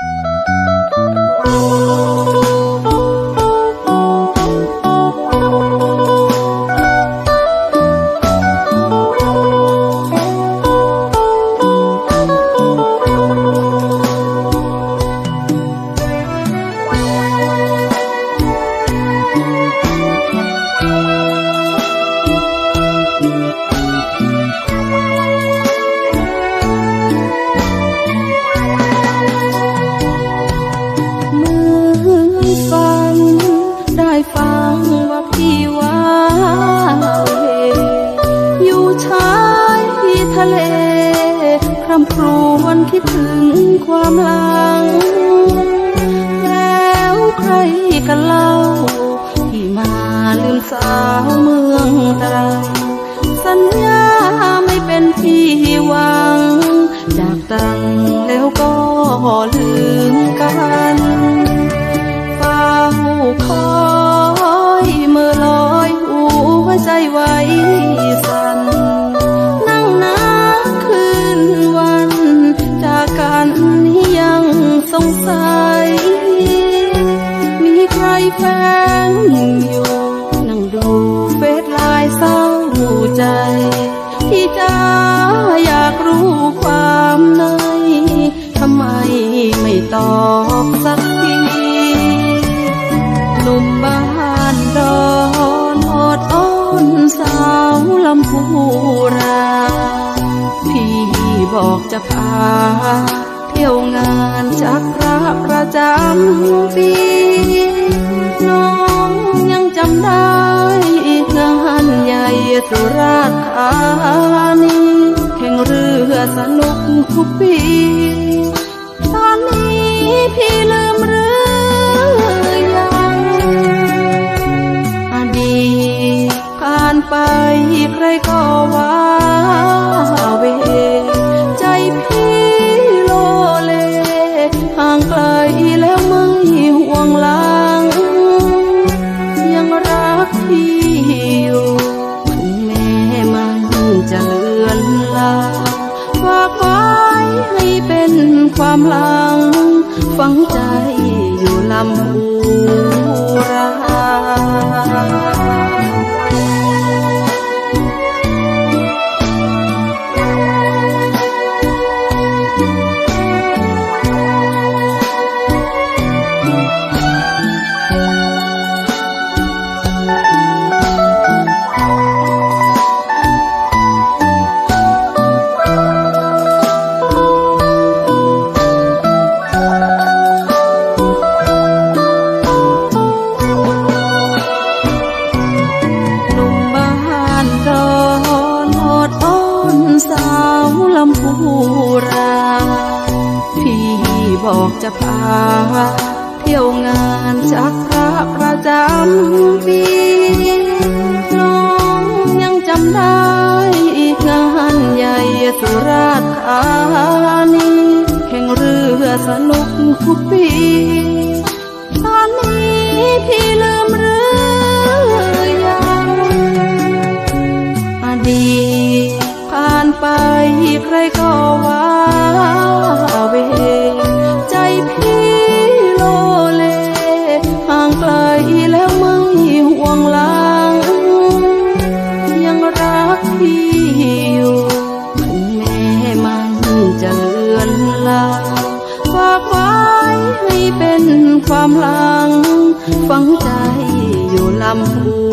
เฟังว่าพี่ว่าอยู่ชายทะเลคร่ำครวญคิดถึงความหลัง แล้วใครกันเล่าที่มาลืมสาวเมืองตรังสัญญาไม่เป็นที่หวังจากตัง สงสัย มีใครแฝงอยู่ นั่งดูเฟซไลน์เศร้าใจ ที่จะอยากรู้ความในทำไมไม่ตอบสักทีหนุ่มบ้านดอนอดอ้อนสาวลำพูรา พี่บอกจะพา ที่ยวงานจากพระประจำปีน้องยังจำได้งานใหญ่สุราษฎร์ธานีแข่งเรือสนุกทุกปี ตอนนี้พี่ลืมหรือยังอดีตผ่านไปใครก็ว่า ความหลัง ฝังใจอยู่ลำหัว บอกจะพา เที่ยวงานจากพระประจำปีน้องยังจำได้ งานใหญ่สุราษฎร์ธานีแข่งเรือสนุกทุกปี ตอนนี้พี่ลืมเรือ อยู่ถึงแม้มันจะเลือนลางฝากไว้ให้เป็นความหลัง ฝังใจอยู่ลำพู